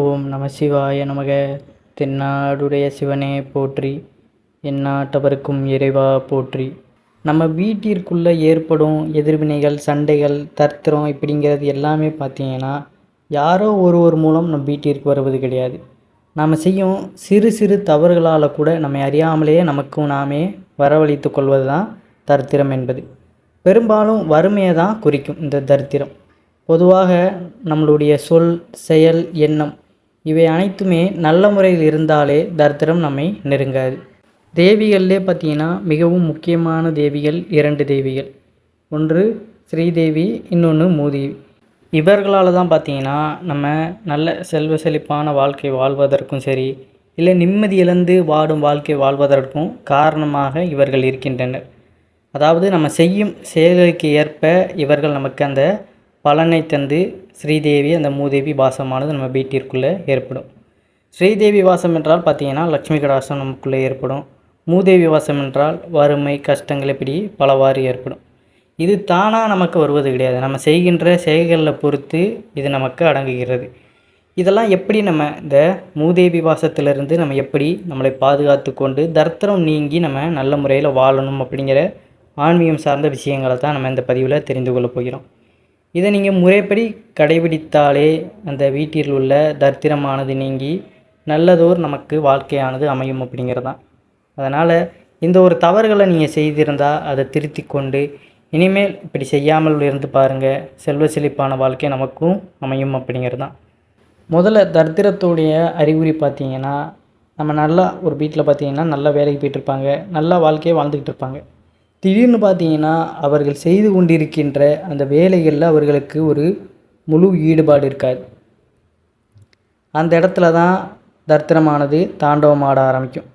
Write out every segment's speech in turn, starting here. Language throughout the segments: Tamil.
ஓம் நம சிவாய நமக. தென்னாடுடைய சிவனே போற்றி. எந்நாட்டவருக்கும் இறைவா போற்றி. நம்ம வீட்டிற்குள்ளே ஏற்படும் எதிர்வினைகள் சண்டைகள் தர்த்திரம் இப்படிங்கிறது எல்லாமே பார்த்தீங்கன்னா யாரோ ஒருவர் மூலம் நம் வீட்டிற்கு வருவது கிடையாது. நாம் செய்யும் சிறு சிறு தவறுகளால் கூட நம்மை அறியாமலேயே நமக்கும் நாமே வரவழைத்து கொள்வது தான் தரித்திரம் என்பது. பெரும்பாலும் வறுமையை தான் குறிக்கும் இந்த தரித்திரம். பொதுவாக நம்மளுடைய சொல் செயல் எண்ணம் இவை அனைத்துமே நல்ல முறையில் இருந்தாலே தரித்திரம் நம்மை நெருங்காது. தேவிகள்லே பார்த்தீங்கன்னா மிகவும் முக்கியமான தேவிகள் இரண்டு தேவிகள். ஒன்று ஸ்ரீதேவி இன்னொன்று மூதேவி. இவர்களால் தான் பார்த்தீங்கன்னா நம்ம நல்ல செல்வ செழிப்பான வாழ்க்கை வாழ்வதற்கும் சரி இல்லை நிம்மதி இழந்து வாடும் வாழ்க்கை வாழ்வதற்கும் காரணமாக இவர்கள் இருக்கின்றனர். அதாவது நம்ம செய்யும் செயல்களுக்கு ஏற்ப இவர்கள் நமக்கு அந்த பலனை தந்து ஸ்ரீதேவி அந்த மூதேவி வாசமானது நம்ம வீட்டிற்குள்ளே ஏற்படும். ஸ்ரீதேவி வாசம் என்றால் பார்த்தீங்கன்னா லக்ஷ்மி கடாசம் நமக்குள்ளே ஏற்படும். மூதேவி வாசம் என்றால் வறுமை கஷ்டங்கள் இப்படி பலவாறு ஏற்படும். இது தானாக நமக்கு வருவது கிடையாது. நம்ம செய்கின்ற செயல்களில் பொறுத்து இது நமக்கு அடங்குகிறது. இதெல்லாம் எப்படி நம்ம இந்த மூதேவி வாசத்திலிருந்து நம்ம எப்படி நம்மளை பாதுகாத்து கொண்டு தர்த்தரம் நீங்கி நம்ம நல்ல முறையில் வாழணும் அப்படிங்கிற ஆன்மீகம் சார்ந்த விஷயங்களை தான் நம்ம இந்த பதிவில் தெரிந்து கொள்ள போகிறோம். இதை நீங்கள் முறைப்படி கடைபிடித்தாலே அந்த வீட்டில் உள்ள தரித்திரமானது நீங்கி நல்லதோர் நமக்கு வாழ்க்கையானது அமையும் அப்படிங்கிறது தான் அதனால் இந்த ஒரு தவறுகளை நீங்கள் செய்திருந்தால் அதை திருத்தி கொண்டு இனிமேல் இப்படி செய்யாமல் இருந்து பாருங்கள் செல்வ செழிப்பான வாழ்க்கை நமக்கும் அமையும் அப்படிங்கிறது தான் முதல்ல தரித்திரத்துடைய அறிகுறி பார்த்திங்கன்னா நம்ம நல்லா ஒரு வீட்டில் பார்த்திங்கன்னா நல்லா வேலைக்கு போயிட்டுருப்பாங்க நல்லா வாழ்க்கையை வாழ்ந்துக்கிட்டு இருப்பாங்க. திடீர்னு பார்த்தீங்கன்னா அவர்கள் செய்து கொண்டிருக்கின்ற அந்த வேலைகளில் அவர்களுக்கு ஒரு முழு ஈடுபாடு இருக்காது. அந்த இடத்துல தான் தர்த்தனமானது தாண்டவமாட ஆரம்பிக்கும்.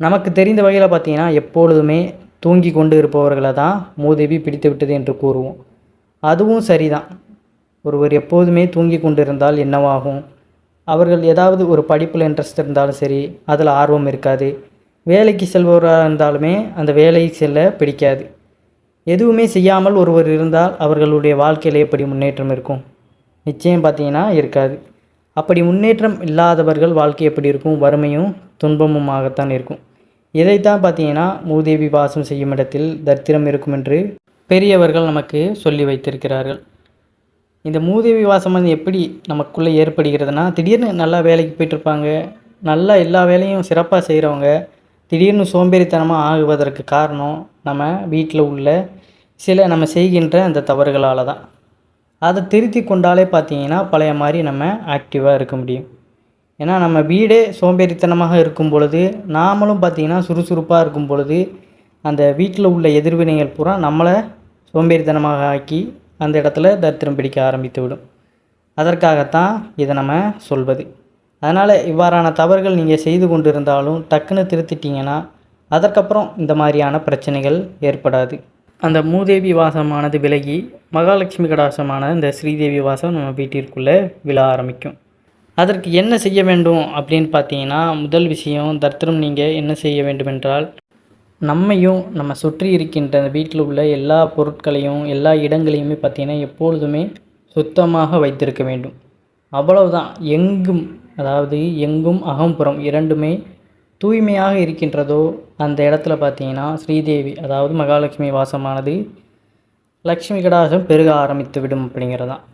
நமக்கு தெரிந்த வகையில் பார்த்தீங்கன்னா எப்பொழுதுமே தூங்கி கொண்டு இருப்பவர்களை தான் மூதேவி பிடித்து விட்டது என்று கூறுவோம். அதுவும் சரிதான். ஒருவர் எப்போதுமே தூங்கி கொண்டிருந்தால் என்னவாகும்? அவர்கள் ஏதாவது ஒரு படிப்பில் இன்ட்ரெஸ்ட் இருந்தாலும் சரி அதில் ஆர்வம் இருக்காது. வேலைக்கு செல்பவராக இருந்தாலுமே அந்த வேலை செல்ல பிடிக்காது. எதுவுமே செய்யாமல் ஒருவர் இருந்தால் அவர்களுடைய வாழ்க்கையில் எப்படி முன்னேற்றம் இருக்கும்? நிச்சயம் பார்த்தீங்கன்னா இருக்காது. அப்படி முன்னேற்றம் இல்லாதவர்கள் வாழ்க்கை எப்படி இருக்கும்? வறுமையும் துன்பமுமாகத்தான் இருக்கும். இதைத்தான் பார்த்தீங்கன்னா மூதேவி வாசம் செய்யும் இடத்தில் தரித்திரம் இருக்கும் என்று பெரியவர்கள் நமக்கு சொல்லி வைத்திருக்கிறார்கள். இந்த மூதேவி வாசம் வந்து எப்படி நமக்குள்ளே ஏற்படுகிறதுனா திடீர்னு நல்லா வேலைக்கு போயிட்டுருப்பாங்க நல்லா எல்லா வேலையும் சிறப்பாக செய்கிறவங்க திடீர்னு சோம்பேறித்தனமாக ஆகுவதற்கு காரணம் நம்ம வீட்டில் உள்ள சில நம்ம செய்கின்ற அந்த தவறுகளால் தான். அதை திருத்தி கொண்டாலே பார்த்தீங்கன்னா பழைய மாதிரி நம்ம ஆக்டிவாக இருக்க முடியும். ஏன்னா நம்ம வீடே சோம்பேறித்தனமாக இருக்கும் பொழுது நாமளும் பார்த்திங்கன்னா சுறுசுறுப்பாக இருக்கும் பொழுது அந்த வீட்டில் உள்ள எதிர்வினைகள் பூரா நம்மளை சோம்பேறித்தனமாக ஆக்கி அந்த இடத்துல தரித்திரம் பிடிக்க ஆரம்பித்து விடும். அதற்காகத்தான் இதை நம்ம சொல்வது. அதனால் இவ்வாறான தவறுகள் நீங்கள் செய்து கொண்டிருந்தாலும் டக்குன்னு திருத்திட்டிங்கன்னா அதற்கப்புறம் இந்த மாதிரியான பிரச்சனைகள் ஏற்படாது. அந்த மூதேவி வாசமானது விலகி மகாலட்சுமி கடாசமான இந்த ஸ்ரீதேவி வாசம் நம்ம வீட்டிற்குள்ளே விழ ஆரம்பிக்கும். அதற்கு என்ன செய்ய வேண்டும் அப்படின்னு பார்த்தீங்கன்னா முதல் விஷயம் தர்த்தரம் நீங்கள் என்ன செய்ய வேண்டுமென்றால் நம்மையும் நம்ம சுற்றி இருக்கின்ற அந்த வீட்டில் உள்ள எல்லா பொருட்களையும் எல்லா இடங்களையுமே பார்த்திங்கன்னா எப்பொழுதுமே சுத்தமாக வைத்திருக்க வேண்டும். அவ்வளவுதான். எங்கும் அதாவது எங்கும் அகம்புறம் இரண்டுமே தூய்மையாக இருக்கின்றதோ அந்த இடத்துல பார்த்தீங்கன்னா ஸ்ரீதேவி அதாவது மகாலட்சுமி வாசமானது லக்ஷ்மி கடாசம் பெருக ஆரம்பித்து விடும் அப்படிங்கிறதான்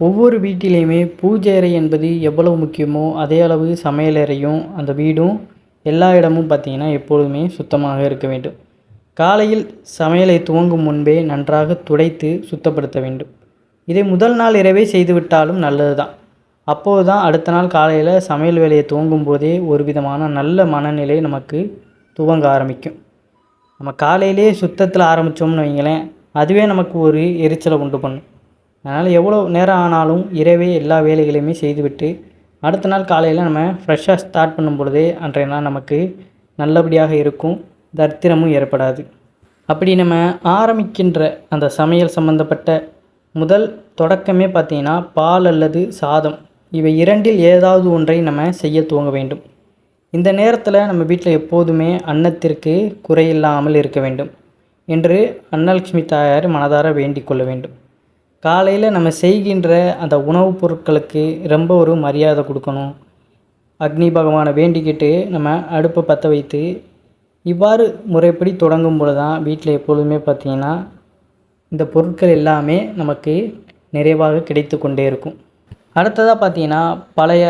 ஒவ்வொரு வீட்டிலையுமே பூஜை அறை என்பது எவ்வளவு முக்கியமோ அதே அளவு சமையலறையும் அந்த வீடும் எல்லா இடமும் பார்த்திங்கன்னா எப்பொழுதுமே சுத்தமாக இருக்க வேண்டும். காலையில் சமையலை துவங்கும் முன்பே நன்றாக துடைத்து சுத்தப்படுத்த வேண்டும். இதை முதல் நாள் இரவே செய்துவிட்டாலும் நல்லது தான் அப்போது தான் அடுத்த நாள் காலையில் சமையல் வேலையை துவங்கும் போதே ஒரு விதமான நல்ல மனநிலை நமக்கு துவங்க ஆரம்பிக்கும். நம்ம காலையிலே சுத்தத்தில் ஆரம்பித்தோம்னு வைங்களேன் அதுவே நமக்கு ஒரு எரிச்சலை உண்டு பண்ணும். அதனால் எவ்வளோ நேரம் ஆனாலும் இரவே எல்லா வேலைகளையுமே செய்துவிட்டு அடுத்த நாள் காலையில் நம்ம ஃப்ரெஷ்ஷாக ஸ்டார்ட் பண்ணும் பொழுதே அன்றைய நாள் நமக்கு நல்லபடியாக இருக்கும் தரித்திரமும் ஏற்படாது. அப்படி நம்ம ஆரம்பிக்கின்ற அந்த சமையல் சம்மந்தப்பட்ட முதல் தொடக்கமே பார்த்திங்கன்னா பால் அல்லது சாதம். இவை இரண்டில் ஏதாவது ஒன்றை நம்ம செய்ய துவங்க வேண்டும். இந்த நேரத்தில் நம்ம வீட்டில் எப்போதுமே அன்னத்திற்கு குறையில்லாமல் இருக்க வேண்டும் என்று அன்னலட்சுமி தாயார் மனதார வேண்டிக் கொள்ள வேண்டும். காலையில் நம்ம செய்கின்ற அந்த உணவுப் பொருட்களுக்கு ரொம்ப ஒரு மரியாதை கொடுக்கணும். அக்னி பகவானை வேண்டிக்கிட்டு நம்ம அடுப்பை பற்ற வைத்து இவ்வாறு முறைப்படி தொடங்கும் பொழுது தான் வீட்டில் எப்பொழுதுமே பார்த்திங்கன்னா இந்த பொருட்கள் எல்லாமே நமக்கு நிறைவாக கிடைத்து கொண்டே இருக்கும். அடுத்ததாக பார்த்தீங்கன்னா பழைய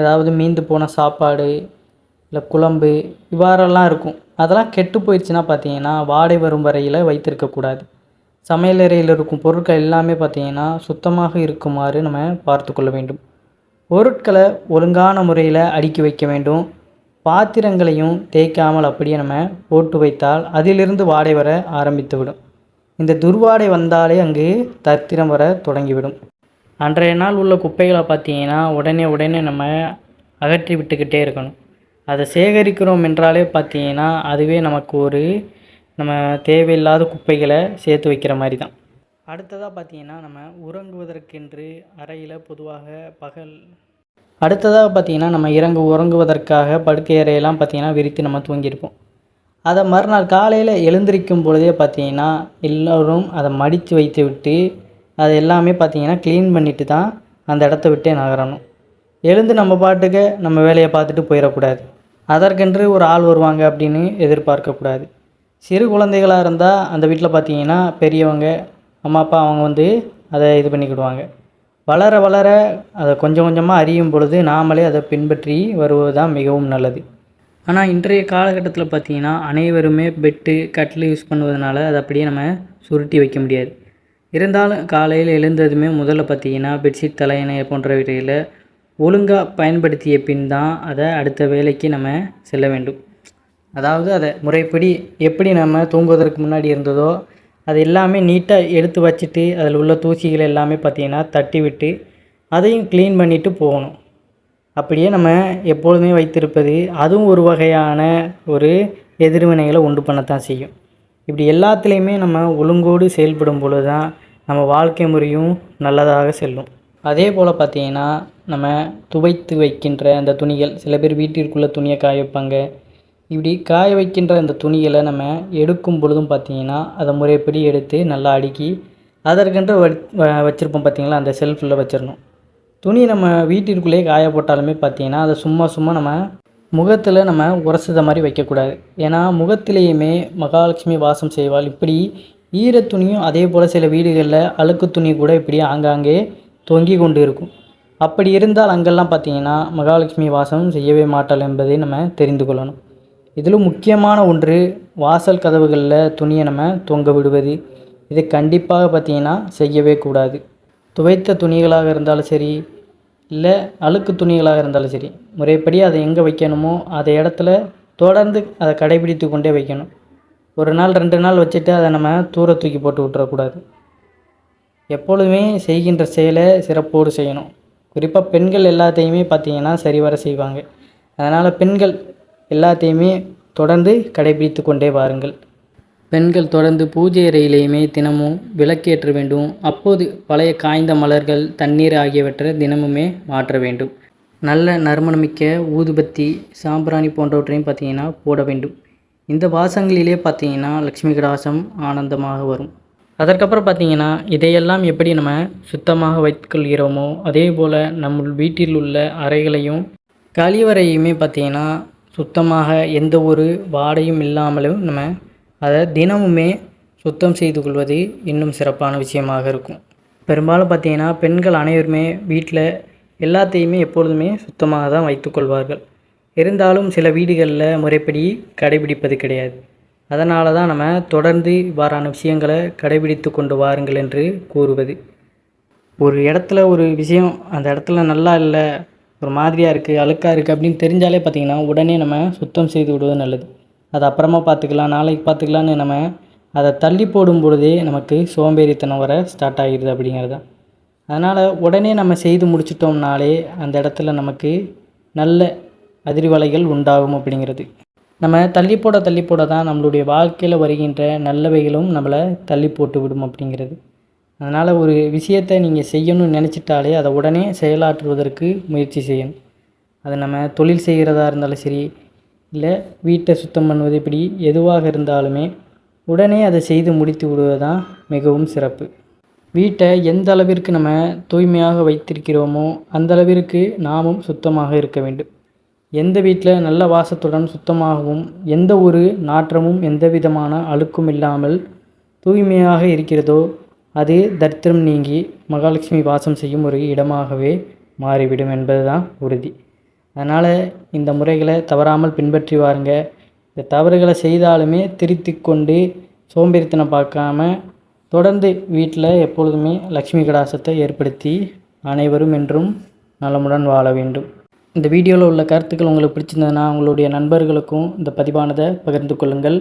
ஏதாவது மீந்து போன சாப்பாடு இல்லை குழம்பு இவ்வாறெல்லாம் இருக்கும். அதெல்லாம் கெட்டு போயிடுச்சுன்னா பார்த்தீங்கன்னா வாடை வரும் வரையில் வைத்திருக்கக்கூடாது சமையலறையில் இருக்கும் பொருட்கள் எல்லாமே பார்த்தீங்கன்னா சுத்தமாக இருக்குமாறு நம்ம பார்த்து கொள்ள வேண்டும். பொருட்களை ஒழுங்கான முறையில் அடுக்கி வைக்க வேண்டும். பாத்திரங்களையும் தேய்க்காமல் அப்படியே நம்ம போட்டு வைத்தால் அதிலிருந்து வாடை வர ஆரம்பித்துவிடும் இந்த துர்வாடை வந்தாலே அங்கு தத்திரம் வர தொடங்கிவிடும் அன்றைய நாள் உள்ள குப்பைகளை பார்த்தீங்கன்னா உடனே உடனே நம்ம அகற்றி விட்டுக்கிட்டே இருக்கணும். அதை சேகரிக்கிறோம் என்றாலே பார்த்தீங்கன்னா அதுவே நமக்கு ஒரு நம்ம தேவையில்லாத குப்பைகளை சேர்த்து வைக்கிற மாதிரி தான். அடுத்ததாக பார்த்தீங்கன்னா நம்ம உறங்குவதற்கென்று அறையில் பொதுவாக பகல். அடுத்ததாக பார்த்தீங்கன்னா நம்ம இறங்கு உறங்குவதற்காக படுக்கை அறையெல்லாம் பார்த்தீங்கன்னா விரித்து நம்ம தூங்கியிருப்போம். அதை மறுநாள் காலையில் எழுந்திருக்கும் பொழுதே பார்த்தீங்கன்னா எல்லோரும் அதை மடித்து வைத்து விட்டு அது எல்லாமே பார்த்திங்கன்னா க்ளீன் பண்ணிட்டு தான் அந்த இடத்த விட்டே நகரணும் எழுந்து நம்ம பாட்டுக்கு நம்ம வேலையை பார்த்துட்டு போயிடக்கூடாது. அதற்கென்று ஒரு ஆள் வருவாங்க அப்படின்னு எதிர்பார்க்கக்கூடாது. சிறு குழந்தைகளாக இருந்தால் அந்த வீட்டில் பார்த்தீங்கன்னா பெரியவங்க அம்மா அப்பா அவங்க வந்து அதை இது பண்ணிக்கிடுவாங்க. வளர வளர அதை கொஞ்சம் கொஞ்சமாக அறியும் பொழுது நாமளே அதை பின்பற்றி வருவது தான் மிகவும் நல்லது. ஆனால் இன்றைய காலகட்டத்தில் பார்த்தீங்கன்னா அனைவருமே பெட்டு கட்டில் யூஸ் பண்ணுவதனால அதை அப்படியே நம்ம சுருட்டி வைக்க முடியாது. இருந்தாலும் காலையில் எழுந்ததுமே முதல்ல பார்த்தீங்கன்னா பெட்ஷீட் தலையணை போன்றவற்றையில் ஒழுங்காக பயன்படுத்திய பின் தான் அதை அடுத்த வேலைக்கு நம்ம செல்ல வேண்டும். அதாவது அதை முறைப்படி எப்படி நம்ம தூங்குவதற்கு முன்னாடி இருந்ததோ அது எல்லாமே நீட்டாக எடுத்து வச்சுட்டு அதில் உள்ள தூசிகள் எல்லாமே பார்த்திங்கன்னா தட்டி விட்டு அதையும் க்ளீன் பண்ணிவிட்டு போகணும். அப்படியே நம்ம எப்பொழுதுமே வைத்திருப்பது அதுவும் ஒரு வகையான ஒரு எதிர்வினைகளை உண்டு பண்ணத்தான் செய்யும். இப்படி எல்லாத்துலேயுமே நம்ம ஒழுங்கோடு செயல்படும் பொழுது தான் நம்ம வாழ்க்கை முறையும் நல்லதாக செல்லும். அதே போல் பார்த்தீங்கன்னா நம்ம துவைத்து வைக்கின்ற அந்த துணிகள் சில பேர் வீட்டிற்குள்ளே துணியை காய வைப்பாங்க. இப்படி காய வைக்கின்ற அந்த துணிகளை நம்ம எடுக்கும் பொழுதும் பார்த்தீங்கன்னா அதை முறைப்படி எடுத்து நல்லா அடுக்கி அதற்கென்று வச்சுருப்போம் பார்த்திங்களா அந்த செல்ஃபில் வச்சிடணும். துணி நம்ம வீட்டிற்குள்ளேயே காய போட்டாலுமே பார்த்தீங்கன்னா அதை சும்மா சும்மா நம்ம முகத்தில் நம்ம உரசுத மாதிரி வைக்கக்கூடாது. ஏன்னா முகத்திலேயுமே மகாலட்சுமி வாசம் செய்வாள். இப்படி ஈர துணியும் அதே போல் சில வீடுகளில் அழுக்கு துணி கூட இப்படி ஆங்காங்கே தொங்கி கொண்டு இருக்கும் அப்படி இருந்தால் அங்கெல்லாம் பார்த்தீங்கன்னா மகாலட்சுமி வாசம் செய்யவே மாட்டாள் என்பதை நம்ம தெரிந்து கொள்ளணும். இதிலும் முக்கியமான ஒன்று வாசல் கதவுகளில் துணியை நம்ம தொங்க விடுவது. இது கண்டிப்பாக பார்த்தீங்கன்னா செய்யவே கூடாது. துவைத்த துணிகளாக இருந்தாலும் சரி இல்லை அழுக்கு துணிகளாக இருந்தாலும் சரி. முறைப்படி அதை எங்கே வைக்கணுமோ அதை இடத்துல தொடர்ந்து அதை கடைபிடித்து கொண்டே வைக்கணும். ஒரு நாள் ரெண்டு நாள் வச்சுட்டு அதை நம்ம தூர தூக்கி போட்டு விட்டுறக்கூடாது. எப்பொழுதுமே செய்கின்ற செயலை சிறப்போடு செய்யணும். குறிப்பாக பெண்கள் எல்லாத்தையுமே பார்த்திங்கன்னா சரிவர செய்வாங்க. அதனால் பெண்கள் எல்லாத்தையுமே தொடர்ந்து கடைபிடித்து கொண்டே வாருங்கள். பெண்கள் தொடர்ந்து பூஜை அறையிலேயுமே தினமும் விளக்கேற்ற வேண்டும். அப்போது பழைய காய்ந்த மலர்கள் தண்ணீர் ஆகியவற்றை தினமுமே மாற்ற வேண்டும். நல்ல நறுமணமிக்க ஊதுபத்தி சாம்பிராணி போன்றவற்றையும் பார்த்தீங்கன்னா போட வேண்டும். இந்த வாசங்களிலே பார்த்தீங்கன்னா லக்ஷ்மி கடாசம் ஆனந்தமாக வரும். அதற்கப்புறம் பார்த்தீங்கன்னா இதையெல்லாம் எப்படி நம்ம சுத்தமாக வைத்துக்கொள்கிறோமோ அதே போல் நம்ம வீட்டில் உள்ள அறைகளையும் கழிவறையுமே பார்த்திங்கன்னா சுத்தமாக எந்த ஒரு வாடையும் இல்லாமலும் நம்ம அதை தினமுமே சுத்தம் செய்து கொள்வது இன்னும் சிறப்பான விஷயமாக இருக்கும். பெரும்பாலும் பார்த்தீங்கன்னா பெண்கள் அனைவருமே வீட்டில் எல்லாத்தையுமே எப்பொழுதுமே சுத்தமாக தான் வைத்துக்கொள்வார்கள் இருந்தாலும் சில வீடுகளில் முறைப்படி கடைபிடிப்பது கிடையாது. அதனால தான் நம்ம தொடர்ந்து இவ்வாறான விஷயங்களை கடைபிடித்து கொண்டு வாருங்கள் என்று கூறுவது. ஒரு இடத்துல ஒரு விஷயம் அந்த இடத்துல நல்லா இல்லை ஒரு மாதிரியாக இருக்குது அழுக்காக இருக்குது அப்படின்னு தெரிஞ்சாலே பார்த்திங்கன்னா உடனே நம்ம சுத்தம் செய்து விடுவது நல்லது. அது அப்புறமா பார்த்துக்கலாம் நாளைக்கு பார்த்துக்கலான்னு நம்ம அதை தள்ளி போடும் பொழுதே நமக்கு சோம்பேறித்தனம் வர ஸ்டார்ட் ஆகிடுது அப்படிங்கிறது தான் அதனால் உடனே நம்ம செய்து முடிச்சிட்டோம்னாலே அந்த இடத்துல நமக்கு நல்ல அதிர்வலைகள் உண்டாகும் அப்படிங்கிறது. நம்ம தள்ளி போட தள்ளி போட தான் நம்மளுடைய வாழ்க்கையில் வருகின்ற நல்லவைகளும் நம்மளை தள்ளி போட்டு விடும் அப்படிங்கிறது. அதனால் ஒரு விஷயத்தை நீங்கள் செய்யணும்னு நினச்சிட்டாலே அதை உடனே செயலாற்றுவதற்கு முயற்சி செய்யணும். அதை நம்ம தொழில் செய்கிறதா இருந்தாலும் சரி இல்லை வீட்டை சுத்தம் பண்ணுவது இப்படி எதுவாக இருந்தாலுமே உடனே அதை செய்து முடித்து விடுவது தான் மிகவும் சிறப்பு. வீட்டை எந்த அளவிற்கு நம்ம தூய்மையாக வைத்திருக்கிறோமோ அந்த அளவிற்கு நாமும் சுத்தமாக இருக்க வேண்டும். எந்த வீட்டில் நல்ல வாசத்துடன் சுத்தமாகவும் எந்த ஒரு நாற்றமும் எந்த விதமான அழுக்கும் இல்லாமல் தூய்மையாக இருக்கிறதோ அது தரித்திரம் நீங்கி மகாலட்சுமி வாசம் செய்யும் ஒரு இடமாகவே மாறிவிடும் என்பது தான் உறுதி. அதனால் இந்த முறைகளை தவறாமல் பின்பற்றி வாருங்க. இந்த தவறுகளை செய்தாலுமே திருத்தி கொண்டு சோம்பேறித்தனம் பார்க்காம தொடர்ந்து வீட்டில் எப்பொழுதுமே லக்ஷ்மி கடாசத்தை ஏற்படுத்தி அனைவரும் என்றும் நலமுடன் வாழ வேண்டும். இந்த வீடியோவில் உள்ள கருத்துக்கள் உங்களுக்கு பிடிச்சிருந்ததுன்னா உங்களுடைய நண்பர்களுக்கும் இந்த பதிவானதை பகிர்ந்து கொள்ளுங்கள்.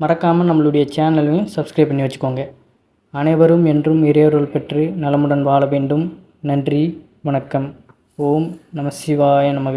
மறக்காமல் நம்மளுடைய சேனலையும் சப்ஸ்கிரைப் பண்ணி வச்சுக்கோங்க. அனைவரும் என்றும் இறையொருள் பெற்று நலமுடன் வாழ வேண்டும். நன்றி வணக்கம். ஓம் நம சிவாய நமக.